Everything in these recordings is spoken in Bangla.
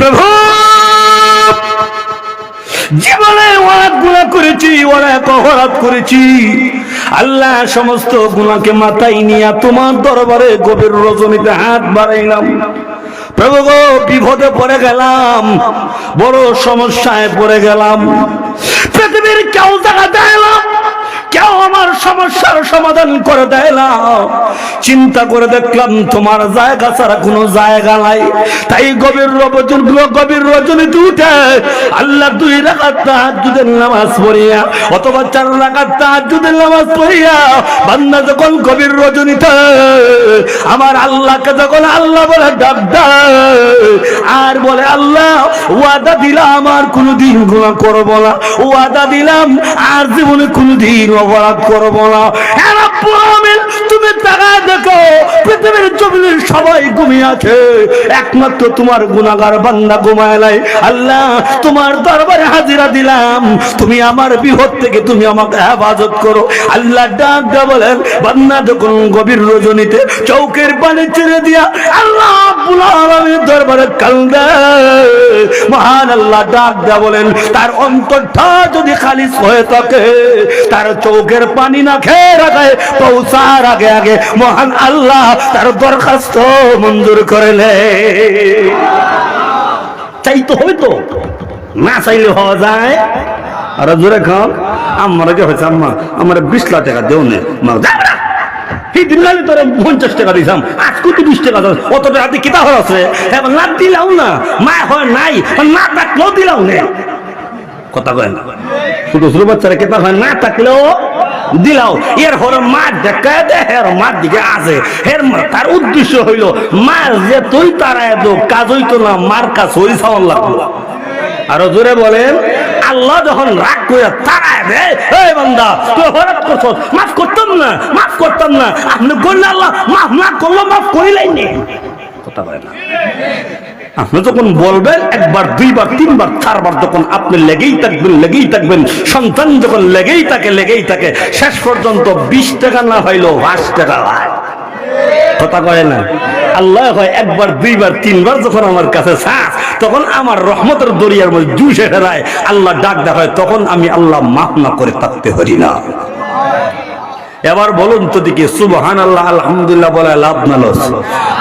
প্রভু! জীবনে অনেক গুণা করেছি, অনেক অপরাধ করেছি। আল্লাহ সমস্ত গুণাকে মাথায় নিয়ে তোমার দরবারে গভীর রজনীতে হাত বাড়াইলাম। প্রভু বিপদে পড়ে গেলাম, বড় সমস্যায় পড়ে গেলাম। পৃথিবীর কেউ দেখা দেয় কেউ আমার সমস্যার সমাধান করে দেয় না। চিন্তা করে দেখলাম তোমার জায়গা ছাড়া কোনো জায়গা নাই। তাই গভীর রবজন গভীর রজনীতে উঠে আল্লাহ দুই রাখাত তাহাজ্জুদের নামাজ পড়িয়া, অথবা চার রাখাত তাহাজ্জুদের নামাজ পড়িয়া, বান্দা যখন গভীর রজনীতে আমার আল্লাহকে যখন আল্লাহ বলে ডাক আর বলে, আল্লাহ, ওয়াদা দিলাম আমার কোনোদিন গুণা করব না। ওয়াদা দিলাম আর জীবনে কোনোদিন অপরাধ করব না। গভীর রজনীতে চৌকের পানি ছেড়ে দিয়া আল্লাহ দরবারে কান্দে মহান আল্লাহ ডাক দা বলেন, তার অন্তরটা যদি খালিস হয়ে থাকে, তার চৌকের পানি না খেয়ে রাখায়, পৌঁছার আগে আগে মহান আল্লাহ তার দরখাস্ত মঞ্জুর করে চাই তো হবে তো। না চাইলে হওয়া যায়। আর জোরে খাও। আমার কি হয়েছে আম্মা? আমার বিশ লাখ টাকা দেও নে। তোর পঞ্চাশ টাকা দিছাম আজ কত বিশ টাকা অত টাকা দিয়ে কিতা হয়ে আছে না দিলাও না। মা হয় নাই। না থাকলেও দিলাও নে। কথা কয় না। ছোট ছোট বাচ্চারা কেতা হয়? না থাকলেও দিলাও। এর হর মা দেখায় দে, হের মার দিকে আছে। হের তার উদ্দেশ্য হইল মার যে তুই তারায় দো কাজ হইতো না, মার কাজ হই সাওয়ান লাগল আরও জোরে বলেন, আল্লাহ যখন রাগ করে তারায় দে, এই বান্দা, তুই হরাত করছ মাফ করতাম না, মাফ করতাম না। আপনি করলে আল্লাহ, মাফ না করল মাফ করিলাই নে। কথা বলে না। আপনি যখন বলবেন, একবার, দুইবার, তিনবার, চারবার যখন আপনি লেগেই থাকবেন লেগেই থাকবেন, সন্তান যখন লেগেই থাকে লেগেই থাকে, শেষ পর্যন্ত বিশ টাকা না হইল পাঁচ টাকা কথা কয় না? আল্লাহ হয় একবার, দুইবার, তিনবার যখন আমার কাছে চাস, তখন আমার রহমতের দরিয়ার মধ্যে জুসে ফেরায় আল্লাহ ডাক দেখায়, তখন আমি আল্লাহ মাফ না করে থাকতে পারি না। এবার বলুন তো দিকে সুবহান আল্লাহ আলহামদুলিল্লাহ বলে লাভ না লস।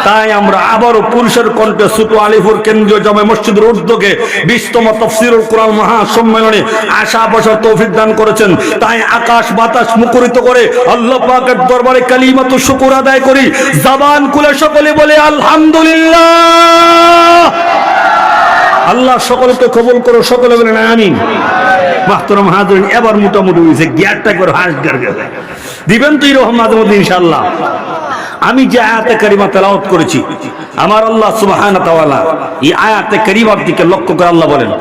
তাই আমরা আবারও পুরুষের কণ্ঠে ছোট আলিপুর কেন্দ্রীয় জামে মসজিদের উদ্যোগে বিশতম তফসিরুল কোরআন মহা সম্মেলনে আশা বছর তৌফিক দান করেছেন। তাই আকাশ বাতাস মুখরিত করে আল্লাহ পাকের দরবারে কালিমাতু শুকুর আদায় করি। জাবান কুলে সকলে বলে আলহামদুলিল্লাহ। আল্লাহ সকলকে কবুল করো, সকলে বলেন আমিন। মাহতরম হাজরিন, এবার মোটামুটি হয়েছে, গিয়ারটা করে হাঁস গেছে দিবেন তো এরকম মাঝে মধ্যে ইনশাল্লাহ আমি যে আয়াতে কারিমা তেলাওয়াত করেছি আমার আল্লাহ সুবহানাহু তাআলা এই আয়াতে কারিমার দিকে লক্ষ্য করে আল্লাহ বলেন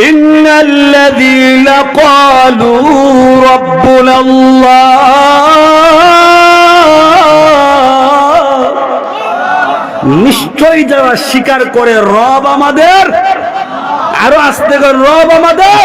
إن الذين قالوا ربنا الله নিশ্চয় যারা স্বীকার করে রব আমাদের আরো আসতে করে রব আমাদের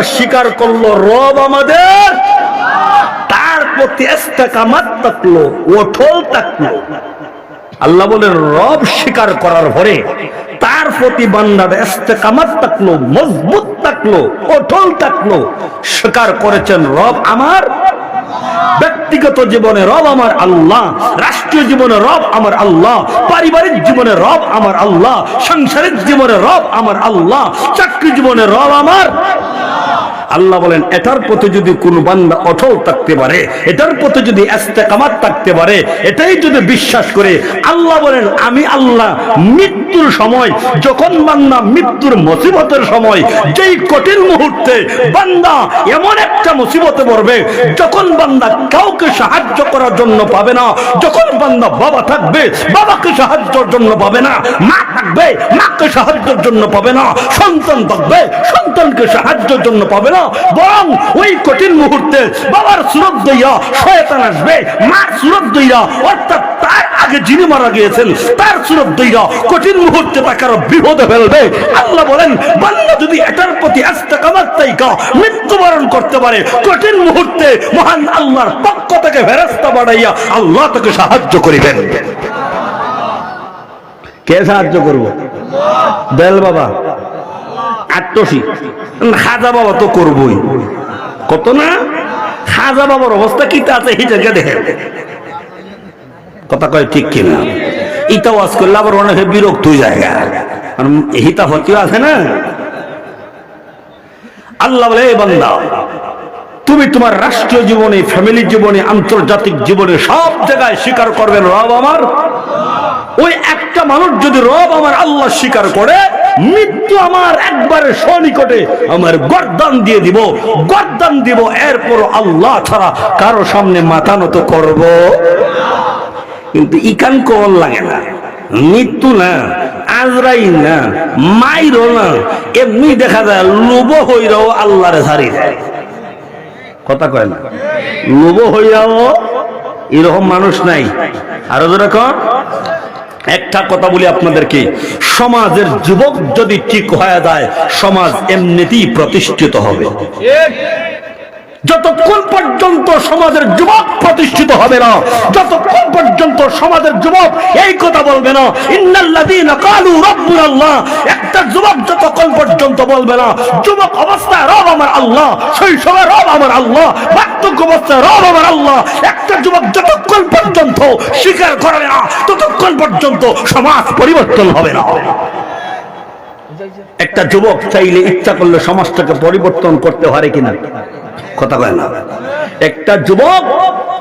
যারা স্বীকার করল, রব আমাদের। তার প্রতি থাকল থাকল আল্লাহ বলে রব স্বীকার করার পরে তার প্রতি বান্দার এস্তেকামাত থাকল মজবুত থাকল অটল থাকল স্বীকার করেছেন, রব আমার। ব্যক্তিগত জীবনে রব আমার আল্লাহ, রাষ্ট্রীয় জীবনে রব আমার আল্লাহ, পারিবারিক জীবনে রব আমার আল্লাহ, সাংসারিক জীবনে রব আমার আল্লাহ, চাকরি জীবনে রব আমার। আল্লাহ বলেন, এটার প্রতি যদি কোন বান্দা অটল থাকতে পারে, এটার প্রতি যদি ইস্তেকামাত থাকতে পারে, এটাই যদি বিশ্বাস করে, আল্লাহ বলেন, আমি আল্লাহ মৃত্যুর সময়, যখন বান্দা মৃত্যুর মুসিবতের সময়, যেই কঠিন মুহূর্তে বান্দা এমন একটা মুসিবতে পড়বে, যখন বান্দা কাউকে সাহায্য করার জন্য পাবে না, যখন বান্দা বাবা থাকবে, বাবাকে সাহায্যের জন্য পাবে না, মা থাকবে, মাকে সাহায্যের জন্য পাবে না, সন্তান থাকবে, সন্তানকে সাহায্যের জন্য পাবে না বরং ওই কঠিন মুহূর্তে বাবার সুরত দইয়া শয়তান আসবে, মার সুরত দইয়া অর্থাৎ তার আগে যিনি মারা গিয়েছেন, তার সুরত দইয়া কঠিন মুহূর্তে তাকে আরও বিপদে ফেলবে। আল্লাহ বলেন, বান্দা যদি এটার প্রতি আস্থা কামার তাইকা মৃত্যুবরণ করতে পারে, কঠিন মুহূর্তে মহান আল্লাহর পক্ষ থেকে ফেরস্তা বাড়াইয়া আল্লাহ তাকে সাহায্য করিবেন। কে সাহায্য করব? বেল বাবা। আট্টসি খাজা বাবা তো করবই। কত না? খাজা বাবার অবস্থা কি আছে হিটাকে দেখে কথা কয় ঠিক কিনা? ইটা ওয়াজ করলে আবার অনেকে বিরক্ত হয়ে যায় হিতা হতিও আছে না? আল্লাহ বলে বান্দা, তুমি তোমার রাষ্ট্রীয় জীবনে ফ্যামিলি জীবনে, আন্তর্জাতিক জীবনে সব জায়গায় স্বীকার করবেন রব আমার। ওই একটা মানুষ যদি রব আমার আল্লাহ স্বীকার করে মৃত্যু আমার একবারে সনিকটে আমার গর্দান দিয়ে দিব। গর্দান দিব এরপর আল্লাহ ছাড়া কারও সামনে মাথা নত করব। কিন্তু ইকান কল লাগে না। মৃত্যু না আজরাই না মাইরো না, এমনি দেখা যায় লোভ হইরাও ছাড়ি দেয় কথা কয় না? লোভ হইয়াও এরকম মানুষ নাই। আরও যেরকম একটা কথা বলি আপনাদেরকে। সমাজের যুবক যদি ঠিক হয়ে যায় সমাজ এমনিতেই প্রতিষ্ঠিত হবে। যতক্ষণ পর্যন্ত সমাজের যুবক প্রতিষ্ঠিত হবে না, যতক্ষণ পর্যন্ত সমাজের যুবক এই কথা বলবে না, ইন্নাল্লাযীনা একটা যুবক যতক্ষণ পর্যন্ত বলবে না, যুবক অবস্থায় রব আমার আল্লাহ শৈশবে রব আমার আল্লাহ, বার্ধক্য অবস্থায় রব আমার আল্লাহ, একটা যুবক যতক্ষণ পর্যন্ত স্বীকার করে না, ততক্ষণ পর্যন্ত সমাজ পরিবর্তন হবে না। একটা যুবক চাইলে ইচ্ছা করলে সমাজটাকে পরিবর্তন করতে পারে কিনা? কথা কয় না। একটা যুবক,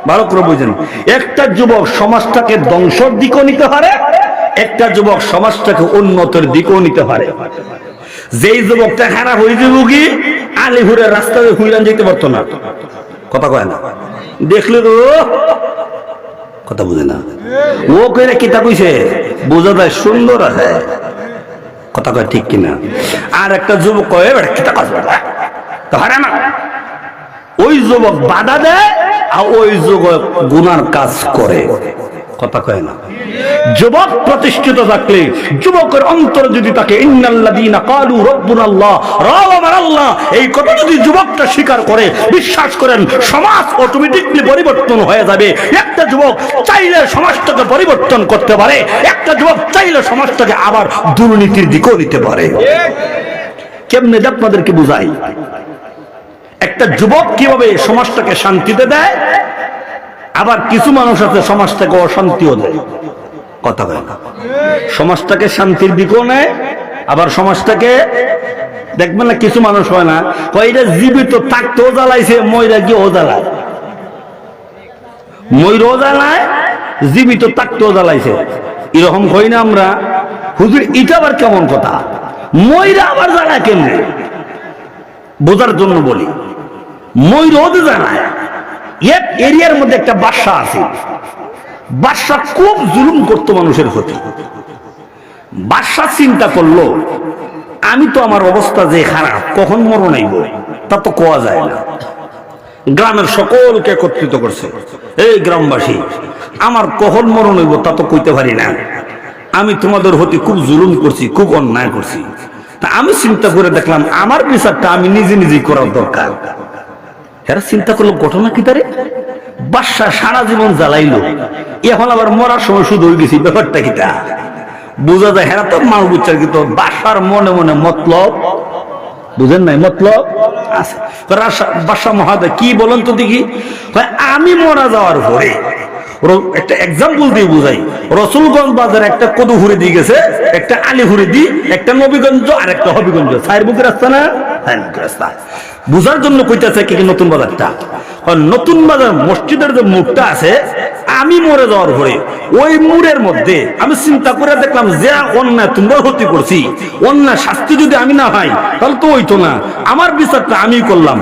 ভালো করে বুঝেন, একটা যুবক সমাজটাকে ধ্বংসর দিকেও নিতে পারে, একটা যুবক সমাজটাকে উন্নতের দিকেও নিতে পারে। যেই যুবকটা খারাপ হয়ে যাব কি? আলিপুরের রাস্তাতে হুইরান যেতে পারতো না। কথা কয় না। দেখলে তো কথা বুঝে না। ও কইরা কিতা কইছে? বোঝা যায় সুন্দর আছে। কথা কয় ঠিক কিনা। আর একটা যুবক কয়ে বেটা কিতা কাজ বেটা? তো হারে না ওই যুবক বাধা দেয় আর ওই যুবক গুনার কাজ করে। কথা কয় না। যুবক প্রতিষ্ঠিত থাকলে যুবকের অন্তর যদি তাকে কালু রাব্বুনাল্লাহ আল্লাহ এই কথা যদি যুবকটা স্বীকার করে বিশ্বাস করেন সমাজ অটোমেটিকলি পরিবর্তন হয়ে যাবে। একটা যুবক চাইলে সমাজটাকে পরিবর্তন করতে পারে একটা যুবক চাইলে সমাজটাকে আবার দুর্নীতির দিকেও নিতে পারে। কেমনে যে আপনাদেরকে বুঝাই? একটা যুবক কীভাবে সমাজটাকে শান্তিতে দেয়, আবার কিছু মানুষ আছে সমাজটাকে অশান্তিও দেয়। কথা বলে না। সমাজটাকে শান্তির দিকেও নেয়, আবার সমাজটাকে দেখবেন না কিছু মানুষ হয় না এটা জীবিত থাকতেও জ্বালাইছে ময়রা গিয়েও জ্বালায় ময়ূরও জ্বালায় জীবিত থাকতেও জ্বালাইছে এরকম হই না আমরা? হুজুর, এটা আবার কেমন কথা? ময়রা আবার জ্বালায় কেমনে? বোঝার জন্য বলি। জানায় এক এরিয়ার মধ্যে একটা বাসা আছে। খুব জুলুম করতো মানুষের প্রতি। চিন্তা করল, আমি তো আমার অবস্থা যে খারাপ, কখন মরণ আইব? তা তো কোয়া যায় না। গ্রামের সকলকে একত্রিত করছে। এই গ্রামবাসী, আমার কখন মরণ হইব তা তো কইতে পারি না। আমি তোমাদের হতে খুব জুলুম করছি, খুব অন্যায় করছি। তা আমি চিন্তা করে দেখলাম, আমার বিচারটা আমি নিজে নিজেই করার দরকার। এরা চিন্তা করল, ঘটনা কি তারে? বাদশা সারা জীবন জ্বালাইলো। এখন আবার মরার সময় শুধু হয়ে গেছি, ব্যাপারটা কিটা বোঝা যায় হ্যাঁ তো মাল বুঝছে কিন্তু বাসার মনে মনে মতলব, বুঝেন নাই, মতলব আছে। বাসা মহাদয় কি বলেন তো দেখি? আমি মরা যাওয়ার পরে একটা এক্সাম্পল দিয়ে বুঝাই। রসুলগঞ্জ বাজারে একটা কদু দিয়ে গেছে, একটা আলি ঘুরে দি একটা নবীগঞ্জ আর একটা হবিগঞ্জ। সাইর বুকের রাস্তা না? বুকের রাস্তা। বুঝার জন্য কইতেছে কি নতুন বাজারটা? নতুন বাজার মসজিদের যে মুখটা আছে, আমি মরে যাওয়ার পরে, ওই মুড়ের মধ্যে আমি চিন্তা করে দেখলাম যে অন্যায় তোমরা ক্ষতি করছি। অন্যায় শাস্তি যদি আমি না হয় তাহলে তো হইতো না। আমার বিচারটা আমি করলাম।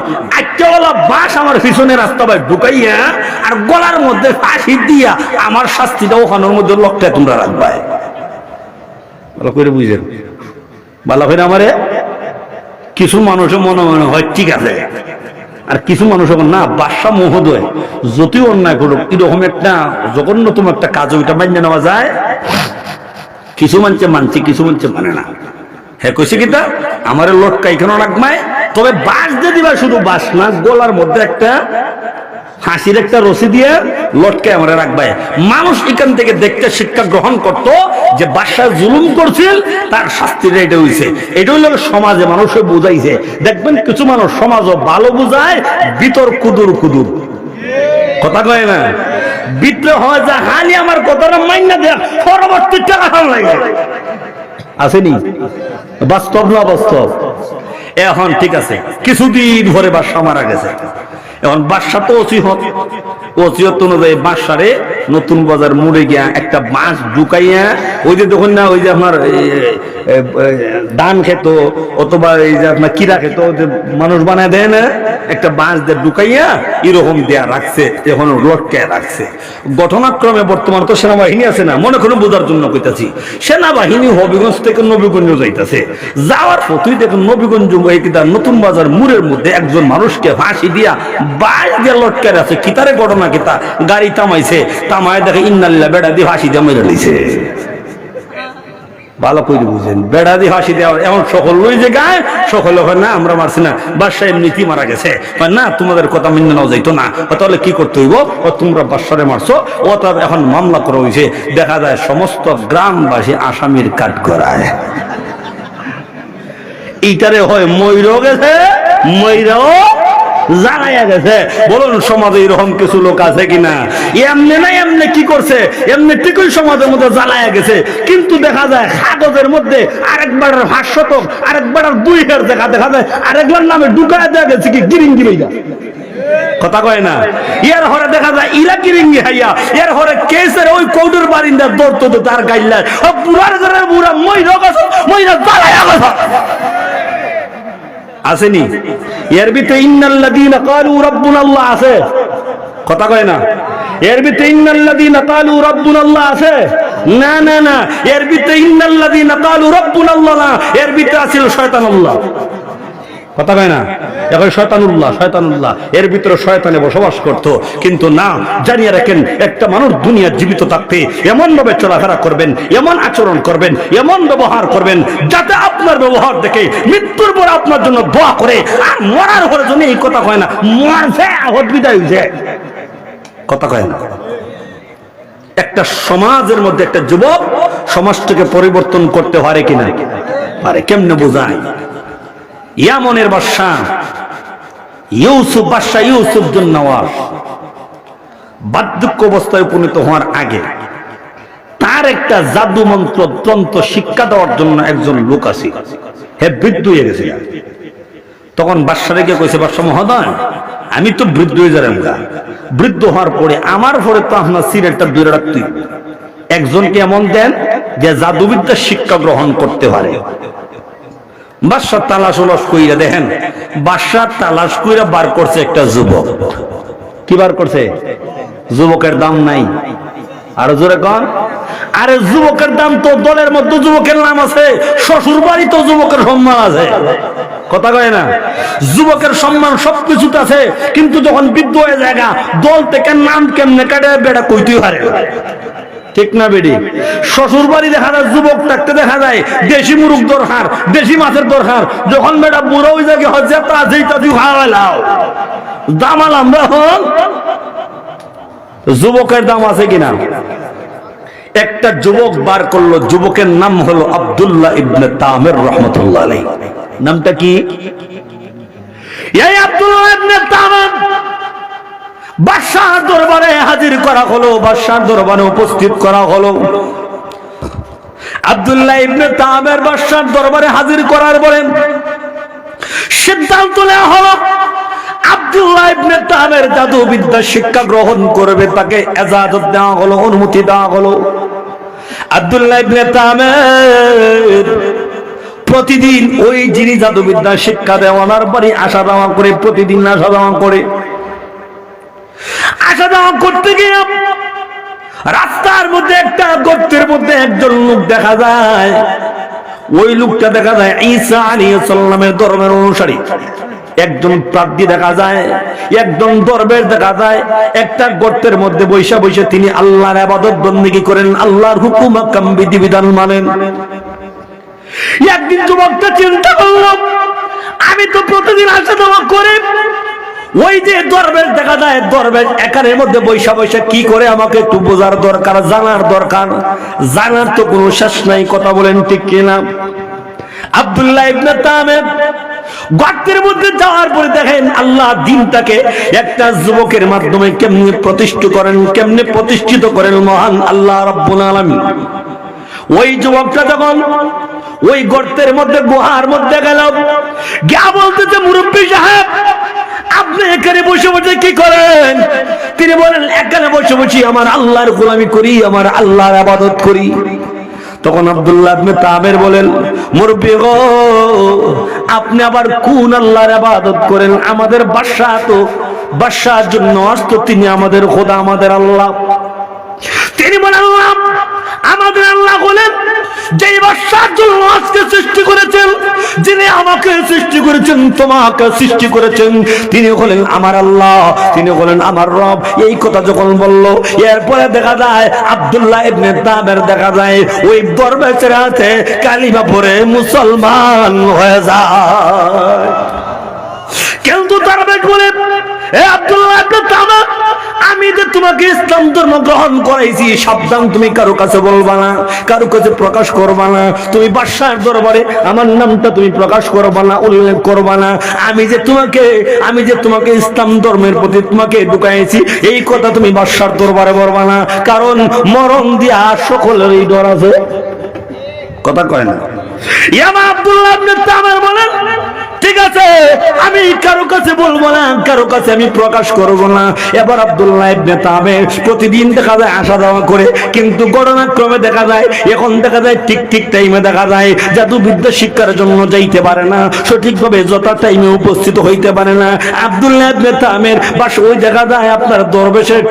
আমারে কিছু মানুষের মনে মনে হয়, ঠিক আছে। আর কিছু মানুষ না, বাদশাহ মহোদয় যতই অন্যায় করুক, এরকম একটা জঘন্যতম একটা কাজ ওইটা মানিয়ে নেওয়া যায়। কিছু মানছে মানছে, কিছু মানছে মানে না। হ্যাঁ কইছে কিতা আমার লটকা এখানে রাখমায় তবে বাস দিয়ে দিবা শুধু বাস না, গলার মধ্যে একটা হাসির একটা রসি দিয়ে লটকে আমরা রাখবাই মানুষ এখান থেকে দেখতে শিক্ষা গ্রহণ করত যে বাসায় জুলুম করছিল, তার শাস্তিটা এটা হইছে। এটা হইল সমাজে মানুষে বুঝাইছে। দেখবেন কিছু মানুষ সমাজও ভালো বুঝায়, ভিতর কুদুর কুদুর। কথা কয় না? বিদ্রোহ হয় যে হানি আমার কথাটা মাইনা দেয়া পরবর্তী টাকা লাগে। আসেনি? বাস্তব না বাস্তব? এখন ঠিক আছে, কিছুদিন ধরে বাদশাহ মারা গেছে। এখন বাদশাহ তো ওসিহত। ওসিহত অনুযায়ী বাদশারে নতুন বাজার মুড়ে গিয়া একটা বাঁশ ঢুকাইয়া ওই যে দেখুন না ওই যে আপনার ধান খেত অথবা এই যে আপনার কিরা খেত যে মানুষ বানায় দেয় না, একটা বাঁশ দিয়ে ঢুকাইয়া এরকম দেয়া রাখছে, এখন লটকে রাখছে। ঘটনাক্রমে বর্তমান তো সেনাবাহিনী আছে না, মনে করে বোঝার জন্য কইতাছি। সেনাবাহিনী হবিগঞ্জ থেকে নবীগঞ্জ যাইতাছে। যাওয়ার পথই দেখুন নবীগঞ্জ নতুন বাজার মুরের মধ্যে একজন মানুষকে ফাঁসি দিয়া লটকে আছে ঘটনা গাড়ি তামায় দেখে ইন্নাল্লা বেড়া দিয়ে ফাঁসি দিয়ে মেরে ভালো করে বুঝেন। বেড়া দিয়ে হাসি দেওয়া এমন সকল লই যে সকলে হয় না, আমরা মারছি না। বাদশাহ এমনিতেই মারা গেছে। না, তোমাদের কথা মেনে নেওয়া যাইতো না। তাহলে কি করতে হইব? ও তোমরা বাদশারে মারছো। ও তো এখন মামলা করা হয়েছে দেখা যায় সমস্ত গ্রামবাসী আসামির কাঠ করায় এইটারে হয় ময়ূরও গেছে ময়ূরাও জানাইয়া গেছে। বলুন, সমাজে এরকম কিছু লোক আছে কিনা? এমনি না এমনি কি করছে? এমনি ঠিকই সমাজের মধ্যে জ্বালায়া গেছে। কিন্তু দেখা যায় কাগজের মধ্যে আরেকবার শতক, আরেকবার দুই হার দেখা দেখা যায় আরেকবার নামে ঢুকায় দেওয়া গেছে কি? গিরিং গিরিঙ্গা কথা কয় না? এর হরে দেখা যায় ইরা কিরিঙ্গি হাইয়া এর হরে কেসের ওই কৌডুর বারিন্দা দৌড়তো তো তার গাইলা ও বুড়ার ঘরের বুড়া মই রোগ আছে মই না জ্বালায়া গেছে। আসেনি। এর ভিতরে ইন্নাল্লাযীনা ক্বালু রাব্বুনাল্লাহ আছে। কথা কয় না। এর ভিতরে ইন্নাল্লাযীনা ক্বালু রাব্বুনাল্লাহ আছে। না না না। এর ভিতরে ইন্নাল্লাযীনা ক্বালু রাব্বুনাল্লাহ না। এর ভিতরে আছিল শয়তানুল্লাহ। কথা কয় না? এখন শয়তানুল্লাহ শয়তানুল্লাহ। এর ভিতরে শয়তানে বসবাস করত। কিন্তু না, জানিয়ে রাখেন, একটা মানুষ দুনিয়া জীবিত থাকতে চলাফেরা করবেন, এমন আচরণ করবেন, এমন ব্যবহার করবেন, যাতে আপনার ব্যবহার দেখে মৃত্যুর পর আপনার জন্য করে, আর মরার পরে জন্য এই কথা কয় না মরছে বিদায় কথা কয় না? একটা সমাজের মধ্যে একটা যুবক সমাজটাকে পরিবর্তন করতে পারে কিনা? পারে, কেমনে বোঝায়? ইয়ামনের বাদশাহ ইউসুফ বাদশাহ ইউসুফ নওয়াজ বার্ধক্য অবস্থায় উপনীত হওয়ার আগে তার একটা জাদু মন্ত্র তন্ত্র শিক্ষা দেওয়ার জন্য একজন লোক আছে। হে বৃদ্ধ হয়ে গেছে তখন বাদশাহ রেখে কইছে বাদশাহ মহোদয়, আমি তো বৃদ্ধ হয়ে যাবেন গা। বৃদ্ধ হওয়ার পরে আমার পরে তো আপনার সিরেটটা দূরে রাখতে। একজনকে এমন দেন যে জাদুবিদ্যা শিক্ষা গ্রহণ করতে পারে। বাদশাহ তালাশ উলাস কইরা দেখেন, বাদশাহ তালাশ কইরা বার করছে একটা যুবক। কি বার করছে? যুবকের দাম নাই। আরও জোরে কন। আরে যুবকের দাম তো দলের মধ্যে যুবকের নাম আছে শ্বশুর বাড়ি তো যুবকের সম্মান আছে। কথা কয় না? যুবকের সম্মান সবকিছুতে আছে, কিন্তু যখন বৃদ্ধ হয়ে জায়গা দল থেকে নাম কেমনে কাটে বেড়া কইতেই না। ঠিক না বেডি? শ্বশুর বাড়ি দেখা যায়, যুবক থাকতে দেখা যায়, দেশি মুরুখ দরকার, দেশি মাছের দরকার। যখন বেটা বুড়ো হয়ে যায় হচ্ছে তা যেই তা তুই খাওয়াইলাও দামাল আমরা হন যুবকের দাম আছে কিনা? একটা যুবক বার করল, যুবকের নাম হলো আব্দুল্লাহ ইবনে তামের রহমতুল্লাহ আলাই নামটা কি? এই আব্দুল্লাহ ইবনে তামের। বাদশাহ দরবারে হাজির করা হলো বাদশাহ দরবারে উপস্থিত করা হলো। আব্দুল্লাহ ইবনে তামের বাদশাহ দরবারে হাজির করার পরে সিদ্ধান্ত নেওয়া হলো, আব্দুল্লাহ ইবনে তামের জাদু বিদ্যা শিক্ষা গ্রহণ করবে, তাকে এজাজত দেওয়া হলো, অনুমতি দেওয়া হলো। আব্দুল্লাহ ইবনে তামের প্রতিদিন ওই যিনি জাদুবিদ্যা শিক্ষা দেওয়ানার বাড়ি আসা যাওয়া করে, প্রতিদিন আসা যাওয়া করে। আসা যাওয়া করতে গিয়ে রাস্তার মধ্যে একটা গর্তের মধ্যে একজন লোক দেখা যায়। ওই লোকটা দেখা যায় ঈসা আলাইহিস সালামের ধর্মের অনুসারী। একজন প্রার্থী দেখা যায়, একজন দরবের দেখা যায়। একটা গর্তের মধ্যে বৈশা বৈশা তিনি আল্লাহর আবাদত বন্দেগী করেন, আল্লাহর হুকুম আকাম বিধিবিধান মানেন। একদিন যুবকটা চিন্তা করল, আমি তো প্রতিদিন আসা যাওয়া করে ওই যে দরবেশ দেখা যায়, দরবেশ একারের মধ্যে বৈশা বৈশা কি করে আমাকে একটু বোঝার দরকার, জানার দরকার? জানার তো কোনো শেষ নাই, কথা বলেন ঠিক কিনা? আব্দুল্লাহ ইবনে তামের গর্তের মধ্যে যাওয়ার পরে দেখেন আল্লাহ দিনটাকে একটা যুবকের মাধ্যমে কেমনে প্রতিষ্ঠিত করেন, কেমনে প্রতিষ্ঠিত করেন মহান আল্লাহ রব্বুল আলামিন। ওই যুবকটা যখন ওই গর্তের মধ্যে গুহার মধ্যে গেল, গিয়া বলতেছে, মুরব্বী সাহেব আপনি এখানে বসে বসে কি করেন? তিনি বলেন, এখানে বসে বসে আমার আল্লাহর গোলামি করি, আমার আল্লাহর আবাদত করি। তখন আবদুল্লাহ আপনি তামের বলেন, মুরব্বী গো, আপনি আবার কোন আল্লাহর আবাদত করেন? আমাদের বাদশাহ তো বাসার জন্য অস্ত তিনি আমাদের খোদা, আমাদের আল্লাহ। তিনি বলেন আমাদের আল্লাহ বলেন যে বাদশার জন্য আজকে সৃষ্টি করেছেন, যিনি আমাকে সৃষ্টি করেছেন, তোমাকে সৃষ্টি করেছেন, তিনি হলেন আমার আল্লাহ, তিনি হলেন আমার রব। এই কথা যখন বলল, এরপরে দেখা যায়, আব্দুল্লাহ ইবনে তাবের দেখা যায়, ওই দরবেশের হাতে কালিমা পরে মুসলমান হয়ে যায়। কিন্তু দরবেশ বলে এ আব্দুল্লাহ আমি যে তোমাকে ইসলাম ধর্ম গ্রহণ করাইছি, সাবধান, তুমি কারও কাছে বলবা না, কারও কাছে প্রকাশ করবা না। তুমি বাদশার দরবারে আমার নামটা তুমি প্রকাশ করবা না, উল্লেখ করবা না। আমি যে তোমাকে, আমি যে তোমাকে ইসলাম ধর্মের প্রতি তোমাকে ঢুকাইছি, এই কথা তুমি বাদশার দরবারে বলবা না। কারণ মরণ দিয়া সকলেরই ডর আছে। কথা কয় না। ইয়ামা আব্দুল্লাহ ইবনে তামার বলেন ঠিক আছে, আমি কারও কাছে বলব না, কারও কাছে আমি প্রকাশ করব না। এবার আব্দুল্লাহ ইবনে তামের প্রতিদিন দেখা যায় আসা যাওয়া করে, কিন্তু ঘটনাক্রমে দেখা যায়, এখন দেখা যায় ঠিক ঠিক টাইমে দেখা যায় জাদু বিদ্যা শিক্ষার জন্য যাইতে পারে না, সঠিকভাবে যথা টাইমে উপস্থিত হইতে পারে না। আব্দুল্লাহ ইবনে তামের বাস ওই দেখা যায় আপনার দরবেশের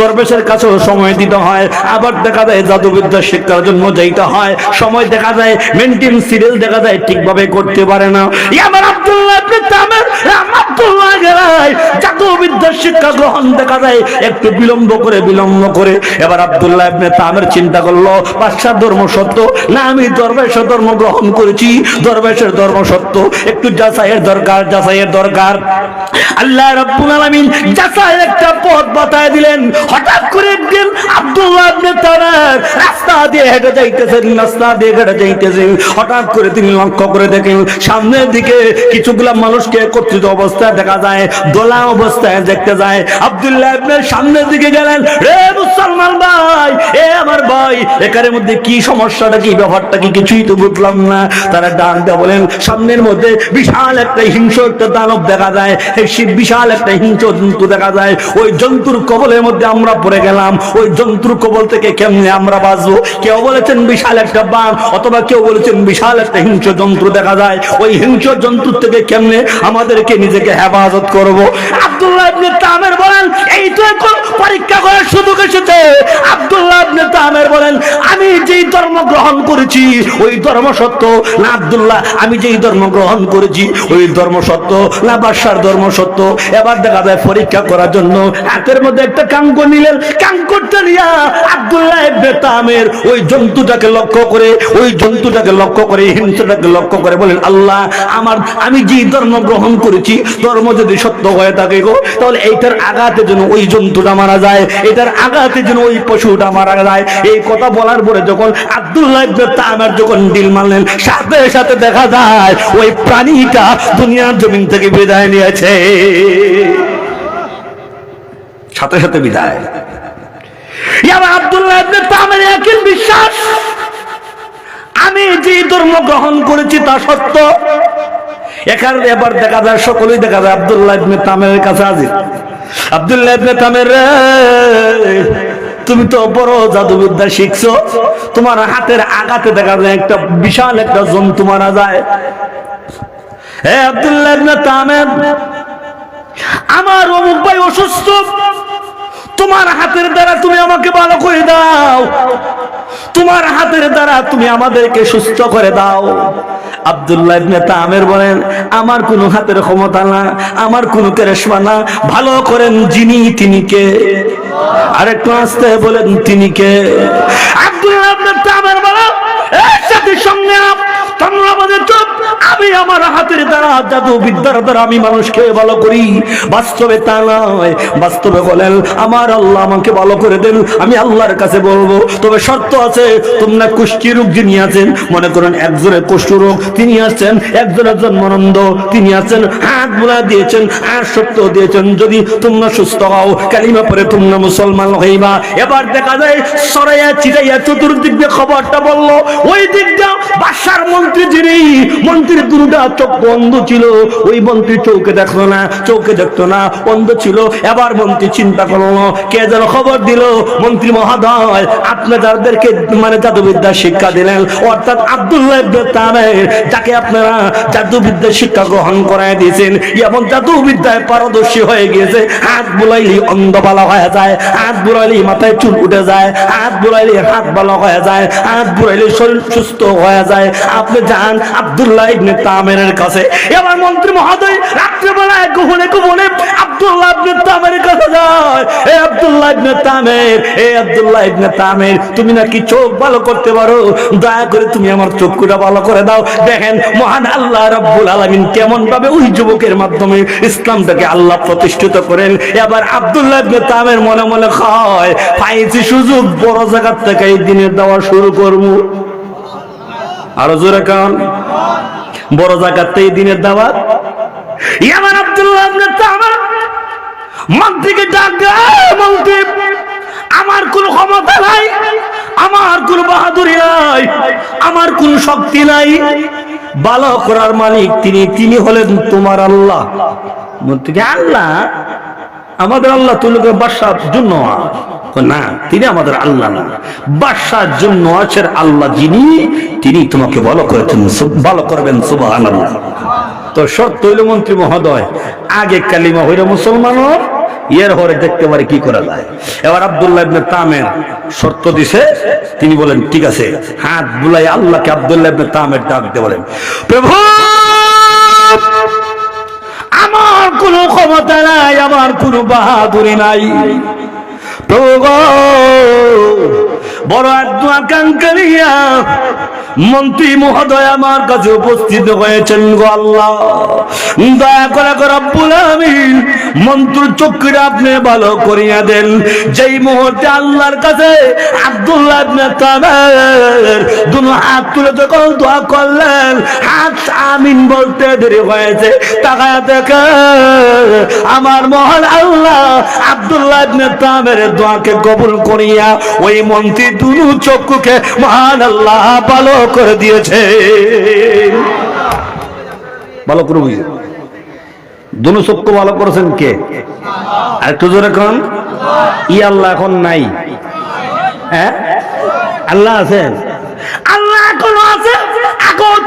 দরবেশের কাছেও সময় দিতে হয়, আবার দেখা যায় জাদুবিদ্যা শিক্ষার জন্য যাইতে হয়। সময় দেখা যায় মেনটেন সিরিয়াল দেখা যায় ঠিকভাবে করতে পারে না। আমার পথ দিলেন। হঠাৎ করে রাস্তা দিয়ে হঠাৎ করে তিনি লক্ষ্য করে দেখেন সামনের দিকে কিছুগুলা মানুষকে একত্রিত অবস্থায় দেখা যায়, দোলা অবস্থায় দেখতে যায়। আব্দুল্লাহ ইবনে সামনের দিকে গেলেন, রে মুসলমান ভাই, এ আমার ভাই। এখানের মধ্যে কি সমস্যাটা, কি ব্যাপারটা, কি কিছুই তো বুঝলাম না। তারা দেয়া বলেন, সামনের মধ্যে বিশাল একটা হিংস্র একটা দানব দেখা যায়। এই সে বিশাল একটা হিংস্র জন্তু দেখা যায়। ওই জন্তুর কবলের মধ্যে আমরা পড়ে গেলাম। ওই জন্তুর কবল থেকে কেমনে আমরা বাঁচবো? কেউ বলেছেন, বিশাল একটা বাঘ অথবা কেউ বলেছেন, বিশাল একটা হিংস্র জন্তু দেখা যায়। ওই হিংস্র জন্তুর থেকে কেমনে আমাদেরকে নিজেকে হেফাজত করব? আব্দুল্লাহ ইবনে তামের বলেন, এই তো এখন পরীক্ষা করার সুযোগ এসেছে। আব্দুল্লাহ ইবনে তামের বলেন, আমি যেই ধর্ম গ্রহণ করেছি, ওই ধর্ম সত্য। না, আব্দুল্লাহ, আমি যেই ধর্ম গ্রহণ করেছি, ওই ধর্ম সত্য। না, বাদশার ধর্ম সত্য। এবার দেখা যায় পরীক্ষা করার জন্য হাতের মধ্যে একটা কাঙ্ক নিলেন। কাঙ্করটা নিয়া আব্দুল্লাহ ইবনে তামের ওই জন্তুটাকে লক্ষ্য করে, ওই জন্তুটাকে লক্ষ্য করে হিংসাটাকে লক্ষ্য করে বলেন, আল্লাহ, আমার আমি যে ধর্ম গ্রহণ করেছি, ধর্ম যদি সত্য হয়ে থাকে গো, তাহলে এইটার আঘাতে যেন ওই জন্তুটা মারা যায়, এটার আঘাতে যেন ওই পশুটা মারা যায়। এই কথা বলার পরে যখন আব্দুল্লাহ তামের যখন ডিল মারলেন, সাথে সাথে দেখা যায় ওই প্রাণীটা দুনিয়ার জমিন থেকে বিদায় নিয়েছে। সাথে সাথে বিদায়। আব্দুল্লাহ বিশ্বাস। আমি যে ধর্ম গ্রহণ করেছি তা সত্য। এখানে এবার দেখা যায়, সকলেই দেখা যায় আব্দুল্লাহ ইবনে তামের কাছে হাজির। আব্দুল্লাহ ইবনে তামের তুমি তো বড় জাদুবিদ্যা শিখছো। তোমার হাতের আঘাতে দেখা যায় একটা বিশাল একটা জন্তু মারা যায়। হে আব্দুল্লাহ ইবনে তামের, আমার অমুক ভাই অসুস্থ। তোমার হাতের দ্বারা তুমি আমাকে ভালো করে দাও। তোমার হাতের দ্বারা তুমি আমাদেরকে সুস্থ করে দাও। আব্দুল্লাহ বলেন, আমার কোনো হাতের ক্ষমতা না, আমার কোনো কেরেশমা না। ভালো করেন যিনি, তিনি কে? আরেকটু আসতে বলেন, তিনি কে? আব্দুল্লাহ ইবনে সঙ্গে আমাদের চুপ আমি আমার হাতের দ্বারা জাদু বিদ্যার দ্বারা আমি মানুষকে ভালো করি। বাস্তবে তা নয়। বাস্তবে বলেন, আমার আল্লাহ আমাকে ভালো করে দেন, আমি আল্লাহর কাছে বলব। তবে শর্ত আছে, তোমরা কুষ্টি রোগ যিনি আছেন, মনে করেন একজনের কুষ্ঠ রোগ, তিনি আছেন একজনের জন্মানন্দ, তিনি আছেন হাত বোলা দিয়েছেন আর সত্য দিয়েছেন। যদি তোমরা সুস্থ হও, কালিমা পরে তোমরা মুসলমান হইবা। এবার দেখা যায় সরাইয়া চিরাইয়া চতুর্দিক দিয়ে খবরটা বলল, ওই দিকটা বাসার মন্ত্রী যিনি মন্ত্রীর দুটা চোখ বন্ধ ছিল। ওই মন্ত্রী চৌকে দেখল না চৌকে দেখতো না, বন্ধ ছিল। এবার মন্ত্রী চিন্তা করল, কে যেন খবর দিল? মন্ত্রী মহোদয়, আপনি যাদেরকে মানে জাদুবিদ্যা শিক্ষা দিলেন, অর্থাৎ আব্দুল্লাহ যাকে আপনারা জাদুবিদ্যা শিক্ষা গ্রহণ করায় দিয়েছেন এমন জাদুবিদ্যায় পারদর্শী হয়ে গিয়েছে, হাত বুলাইলি অন্ধ ভালো হয়ে যায়, হাত বুলাইলি মাথায় চুল উঠে যায়, হাত বুলাইলি হাত ভালো হয়ে যায়, হাত বুলাইলি শরীর সুস্থ হয়ে যায়। আপনি যান আব্দুল্লাহ তুমি নাকি চোখ ভালো করতে পারো? দয়া করে তুমি আমার চক্ষুটা ভালো করে দাও। দেখেন, মহান আল্লাহ রাব্বুল আলামিন কেমন ভাবে ওই যুবকের মাধ্যমে ইসলামটাকে আল্লাহ প্রতিষ্ঠিত করেন। এবার আব্দুল্লাহ ইবনে তামের মনে মনে হয়, পাইছি সুযোগ, বড় জায়গার থেকে এই দিনের দেওয়া শুরু করব। আরও জোরে কান। বড় জায়গাতে এই দিনের দাওয়াত। ইয়ামান আব্দুল্লাহ তামার মন্ত্রীকে ডাক মন্ত্রী, আমার কোন ক্ষমতা নাই, আমার কোন বাহাদুরি নাই, আমার কোন শক্তি নাই। ভালো করার মালিক তিনি তিনি হলেন তোমার আল্লাহ। মন্ত্রীকে আল্লাহ আমাদের আল্লাহ তুলকে বাসার জন্য। না, তিনি আমাদের আল্লাহ না। বাসার জন্য আছেন আল্লাহ যিনি, তিনি তোমাকে ভালো করেছেন ভালো করবেন সুবাহ তো সত্য হইল মন্ত্রী মহোদয়, আগে কালিমা হইল মুসলমান দেখতে পারে কি করা যায়। এবার আব্দুল্লাহ ইবনে তামের শর্ত দিছে, তিনি বলেন, ঠিক আছে, হাত বুলাই আল্লাহকে আব্দুল্লাহ ইবনে তামের ডাক দিয়ে বলেন, প্রভু কোনো ক্ষমতা নাই আমার কোনো বাহাদুরি নাই। প্রভু বড় আত্মা কাঙ্কারিয়া মন্ত্রী মহোদয় আমার কাছে উপস্থিত হয়েছেন গো আল্লাহ। দয়া করে রব্বুল আমিন মন্ত্র চক্রে আপনি ভালো করিয়া দেন। যেই মুহূর্তে আল্লাহর কাছে আব্দুল্লাহ ইবনে দুনো হাত তুলে যখন দোয়া করলেন, হাত আমিন বলতে দেরি হয়েছে। তাকায় দেখে আমার মহান আল্লাহ আব্দুল্লাহ ইবনে দোয়াকে কবুল করিয়া ওই মন্ত্রী দুনু চক্ষুকে মহান আল্লাহ ভালো করে দিয়েছে। ভালো করে বুঝে। দুনু চক্ষু ভালো করেছেন কে? আর একটু জোরে কন। ই আল্লাহ এখন নাই। হ্যাঁ? আল্লাহ আছেন? আল্লাহ এখনও আছে এখন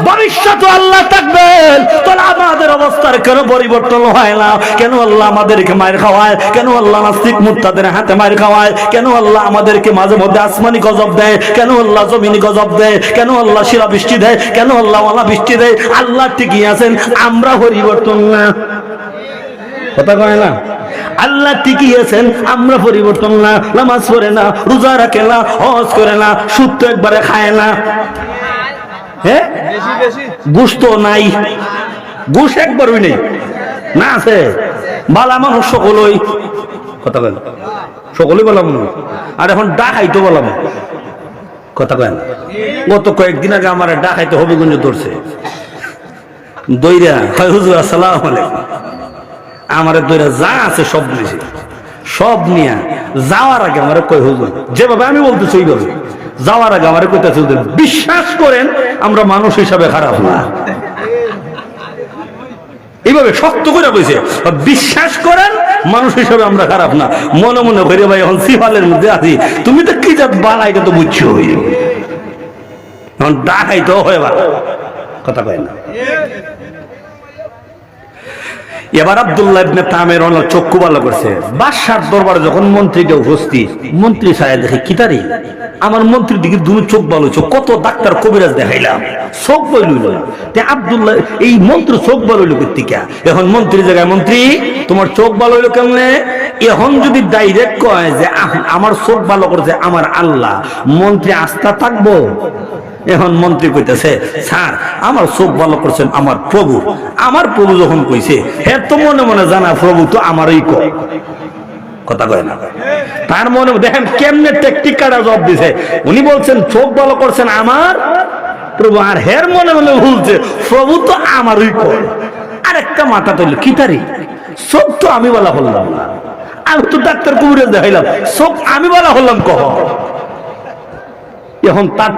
ভবিষ্যৎ আল্লাহ থাকবেন তাহলে আমাদের অবস্থার কেন পরিবর্তন হয় না। কেন আল্লাহ আমাদেরকে মায়ের খাওয়ায়? কেন আল্লাহ নাস্তিক মুত্তাদের হাতে মায়ের খাওয়ায়? কেন আল্লাহ আমাদেরকে মাঝে মধ্যে আসমানি গজব দেয়? কেন আল্লাহ জমিনি গজব দেয়? কেন আল্লাহ শিলা বৃষ্টি দেয়? কেন আল্লাহ ওয়ালা বৃষ্টি দেয়? আল্লাহ ঠিকই আছেন, আমরা পরিবর্তন না। কথা কয় না? আল্লাহ ঠিকই আছেন আমরা পরিবর্তন না নামাজ পড়ে না রোজা রাখে না হজ করে না সুদ তো একবারে খায় না। হ্যাঁ ঘুষ তো নাই। ঘুষ একবারই নেই। না আছে। বালা মানুষ সকলই। কথা কেন সকলই বলা মানুষ। আর এখন ডাকাইতো বললাম কথা কেন গত কয়েকদিন আগে আমার ডাকাইতে হবিগঞ্জ ধরছে। দইরা। হয় হুজুর আসসালাম আলাইকুম। আমার দইরা যা আছে সব দিয়েছে সব নিয়ে যাওয়ার আগে আমার কই হুজুর, যেভাবে আমি বলতেছি ওইভাবে। যাওয়ার আগে আমার কইতেছে বিশ্বাস করেন, আমরা মানুষ হিসাবে খারাপ না। এইভাবে শক্ত করে কইছে, বিশ্বাস করেন, মানুষ হিসাবে আমরা খারাপ না। মনে মনে করে ভাই, এখন সিফালের মধ্যে আছি। তুমি তো কি জাত এটা তো বুঝছ এখন ডাকাই তো হয় কথা কয় না। এবার আবদুল্লাহ ইবনে তামের অনেক চক্ষু ভালো করছে। বাদশার দরবারে যখন মন্ত্রীকে উপস্থিত, মন্ত্রী সাহেব দেখে কিতারি আমার মন্ত্রীর দিকে দুই চোখ ভালো চোখ কত ডাক্তার কবিরাজ দেখাইলাম, চোখ বলল তে আবদুল্লাহ, এই মন্ত্রী চোখ ভালো হইল কর্তিকা এখন মন্ত্রী জায়গায়, মন্ত্রী, তোমার চোখ ভালো হইল কেমনে? এখন যদি ডাইরেক্ট কয় যে আমার চোখ ভালো করছে, আমার আল্লাহ, মন্ত্রী আস্থা থাকব? এখন মন্ত্রী কইতেছে, স্যার, আমার চোখ ভালো করছেন আমার প্রভু। আমার প্রভু যখন কইছে, হে, তো মনে মনে জানা প্রভু তো আমারই কয়। কথা কয় তার মনে দেখেন কেমনে দিছে। উনি বলছেন, চোখ ভালো করছেন আমার প্রভু। আর মনে মনে তো আমারই আরেকটা মাথা তৈল, কি তারি? চোখ তো আমি বলা হলাম না। আমি তো ডাক্তার কুমিরে দেখাইলাম। চোখ আমি বলা হলাম কহ। এখন তার